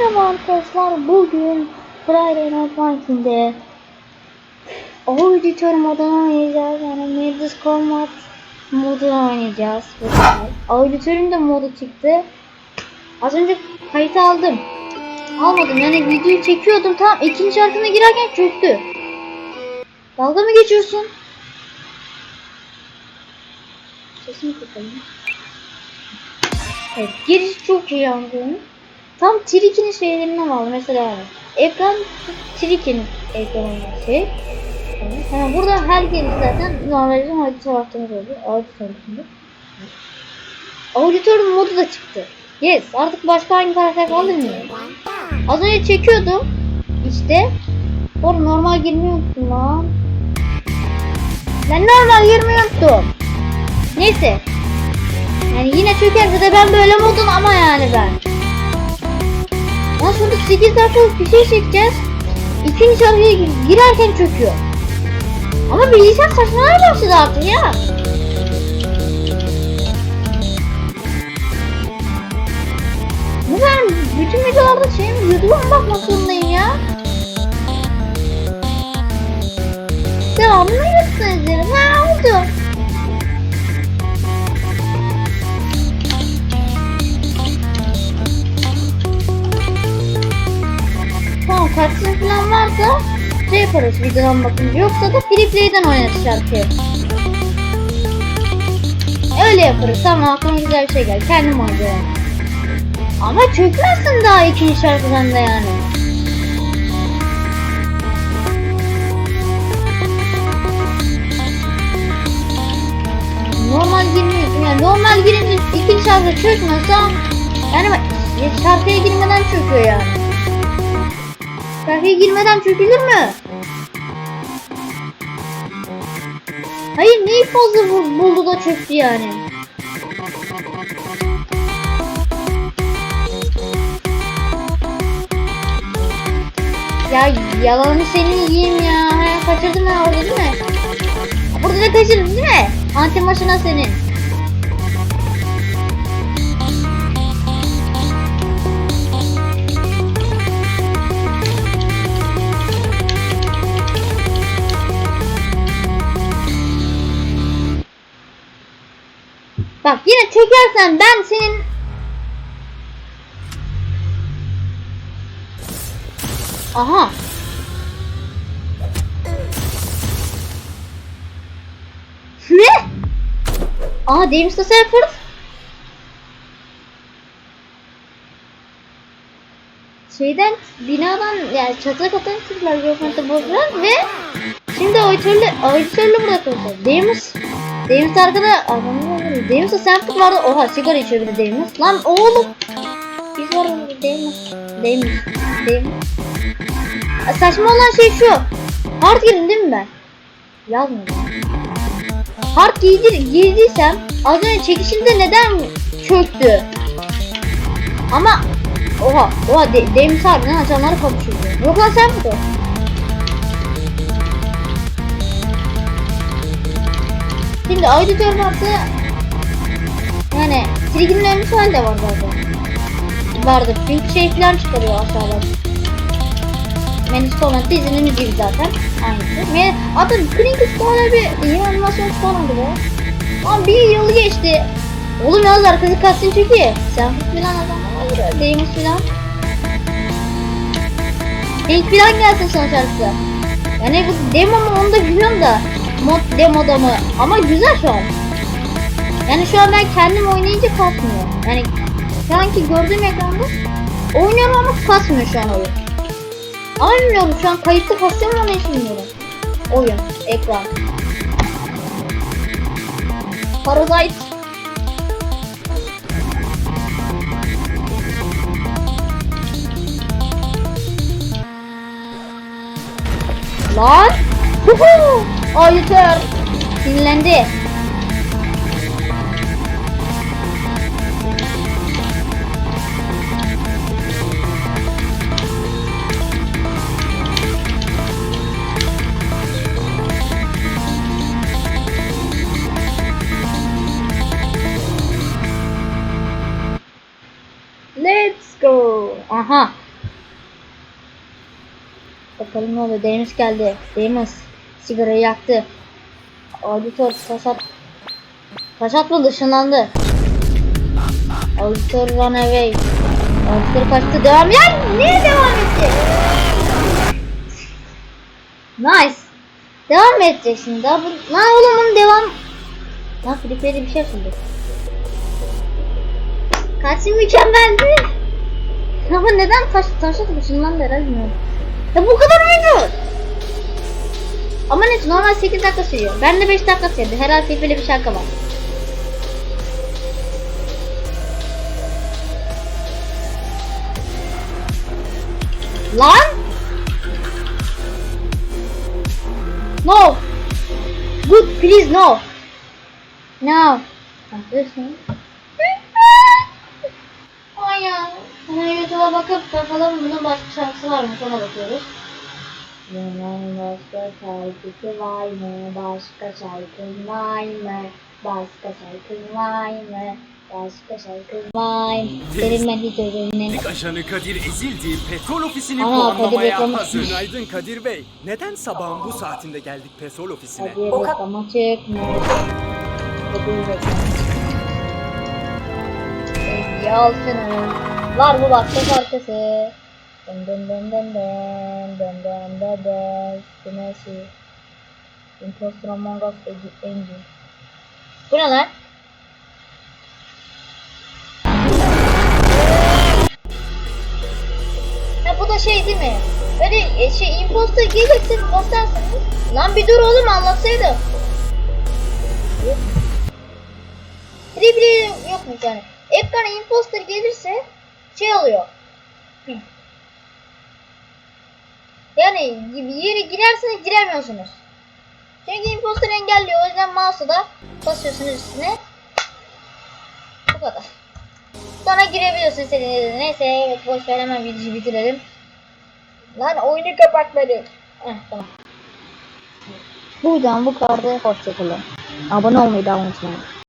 Merhaba arkadaşlar. Bugün Friday Night Funkin'de Auditor modunu oynayacağız. Yani Midas Combat modunu oynayacağız. Auditörün de modu çıktı. Az önce kayıt aldım. Almadım yani videoyu çekiyordum tam ikinci şarkına girerken çöktü. Dalga mı geçiyorsun? Sesimi kapayım. Evet giriş çok iyi anlıyorum. Tam Tricky'nin şeylerinden aldım. Mesela ekran Tricky'nin ekranı şey. Yani burada her giriş zaten normalde harita taraftarı oluyor. Audit tarafında. Auditör modu da çıktı. Yes artık başka hangi karakter kaldı bilmiyorum. Az önce çekiyordum. İşte. Orada normal girmeyi unuttum lan. Ben normal girmeyi unuttum. Neyse. Yani yine çökerse de ben böyle modun ama yani ben. Lan şurada 8 dakikalık bir şey çekeceğiz. İkinci şarkıya gir- girerken çöküyor. Ama bilgisayar saçmalamaya başladı artık ya. Bu ben bütün videolarda şeyim YouTube'a bakmak zorundayım ya? Yaparız videodan bakınca yoksa da free play'den oynarız şarkıyı. Öyle yaparız tamam aklıma güzel bir şey geldi kendim oynayacağım. Ama çökmezsin daha ikinci şarkıdan da yani. Normal girmiyorsun yani normal girince ikinci şarkı çökmüyorsa yani bak, şarkıya girmeden çöküyor yani. Şarkıya girmeden çökülür mü? Hayır neyi fazla bu- buldu da çöktü yani. Ya yalanı senin yiyeyim ya. Ha, kaçırdın ha orada değil mi? Burada da kaçırdın değil mi? Anti maşına senin. Bak yine çökersen ben senin Aha. Ne? Aha James the Surfer. Şeyden binadan yani çatıya katan çıktılar Gökmen'de bozdular ve şimdi auditörlü auditörlü burada kalacak. James arkada adamı James'e sen vardı. Oha sigara içiyor bir de James. Lan oğlum. Biz var James. James. James. Ya Saçma olan şey şu. Hard girin değil mi ben? Yazmadım. Hard giydir, giydiysem az önce çekişimde neden çöktü? Ama oha oha de, Demis harbiden açanları kapışıyor. Yok lan bu. Şimdi auditör varsa yani Trigger'ın ölmüş hali de var zaten. Vardı çünkü şey falan çıkarıyor aşağıdan. Menis Torrent dizinin gibi zaten. Aynısı. Ve hatta Klinkis böyle bir iyi animasyon çıkarmadı be. Ama bir yıl geçti. Oğlum yalnız arkası çok iyi. Sen filan adamlar var ya. Deyimus filan. İlk filan gelsin son şarkısı. Yani bu demo mu onu da bilmiyorum da. Mod demoda mı? Ama güzel şu an. Yani şu an ben kendim oynayınca kasmıyor. Yani şu anki gördüğüm ekranda oynuyorum ama kasmıyor şu an oyun. Ama bilmiyorum şu an kayıtta kasıyor mu onu hiç bilmiyorum. Oyun, ekran. Parasite. Lan! Huhu! Auditör! Sinirlendi. Let's go. Aha. Bakalım ne oluyor. Demus geldi. Demus sigarayı yaktı. Auditör taşat taşatmadı ışınlandı. Auditör run away. Auditör kaçtı. Devam. Ya niye devam etti? Nice. Devam edecek şimdi. Daha bu... Lan oğlum bunun devam... Lan Filipe'de bir şey açıldı. Kaçın mükemmeldi. Ama neden taş taş atmışsın lan herhalde bilmiyorum. Ya bu kadar mıydı? Ama neyse normal 8 dakika sürüyor. Ben de 5 dakika sürdü. Herhalde Filipe'de bir şarkı var. Lan! No! Good, please, no! No! Haklısın. Ay ya. Hemen YouTube'a bakıp bakalım bunun başka şarkısı var mı? Sonra bakıyoruz. Bunun başka şarkısı var mı? Başka şarkın var mı? Başka şarkın var mı? Başka şarkın var mı? Ben hiç özelini. Lig ajanı Kadir ezildi. Petrol ofisini Ana, Kadir puanlamaya reklamı hazır. çıkmış. Günaydın Kadir Bey. Neden sabahın bu saatinde geldik petrol ofisine? Hadi reklama çıkmış. Hadi reklama Ey altını var bu başka şarkısı. Dın dın dın dın dın dın dın dın dın Güneşi Imposter Among Us Engine Bu ne lan? Ha bu da şey değil mi? Böyle e, şey imposter geleceksin basarsınız. Lan bir dur oğlum anlatsaydım. Yok. Bir de bir de yokmuş yani. Ekrana imposter gelirse şey oluyor. Hı. Yani yere girerseniz giremiyorsunuz. Çünkü imposter engelliyor. O yüzden mouse'u da basıyorsunuz üstüne. Bu kadar. Sonra girebiliyorsun istediğiniz. Neyse evet boş ver hemen videoyu bitirelim. Lan oyunu kapatmadı. Heh, tamam. Buradan bu kadar hoşçakalın. Abone olmayı da unutmayın.